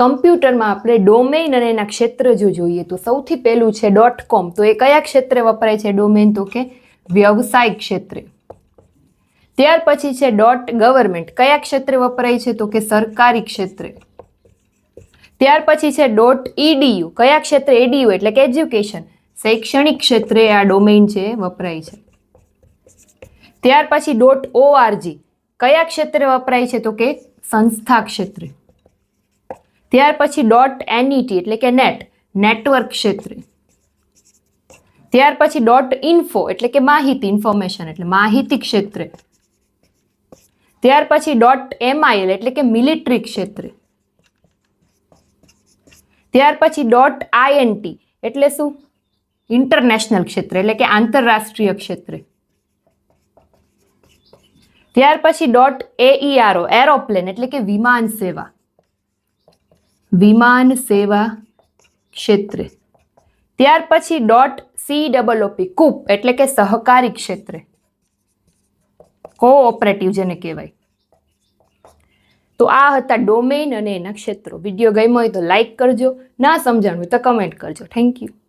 કમ્પ્યુટરમાં આપણે ડોમેઇન અને એના ક્ષેત્ર જો જોઈએ તો સૌથી પહેલું છે ડોટ કોમ. તો એ કયા ક્ષેત્રે વપરાય છે ડોમેઇન? તો કે વ્યવસાયિક ક્ષેત્રે. ત્યાર પછી છે ડોટ ગવર્મેન્ટ. કયા ક્ષેત્રે વપરાય છે? તો કે સરકારી ક્ષેત્રે. ત્યાર પછી છે ડોટ ઈડીયુ. કયા ક્ષેત્રે? એડીયુ એટલે કે એજ્યુકેશન. શૈક્ષણિક ક્ષેત્રે આ ડોમેઇન છે વપરાય છે. ત્યાર પછી ડોટ ઓઆરજી. કયા ક્ષેત્રે વપરાય છે? તો કે સંસ્થા ક્ષેત્રે. ત્યાર પછી ડોટ એનઈટી એટલે કે નેટ નેટવર્ક ક્ષેત્રે. ત્યાર પછી ડોટ ઇન્ફો એટલે કે માહિતી ઇન્ફોર્મેશન એટલે માહિતી ક્ષેત્રે. ત્યાર પછી ડોટ એમઆઈએલ એટલે કે મિલિટરી ક્ષેત્રે. ત્યાર પછી ડોટ આઈએનટી એટલે શું? ઇન્ટરનેશનલ ક્ષેત્રે એટલે કે આંતરરાષ્ટ્રીય ક્ષેત્રે. ત્યાર પછી ડોટ એઈઆરઓ એરોપ્લેન એટલે કે વિમાન સેવા. વિમાન સેવા ક્ષેત્રે. ત્યાર પછી dot C double O P coop, એટલે કે સહકારી ક્ષેત્રે. કોઓપરેટિવ જેને કહેવાય. તો આ હતા ડોમેન અને એના ક્ષેત્રો. વીડિયો ગમ્યો હોય તો લાઇક કરજો. ના સમજાણું હોય તો કમેન્ટ કરજો. Thank you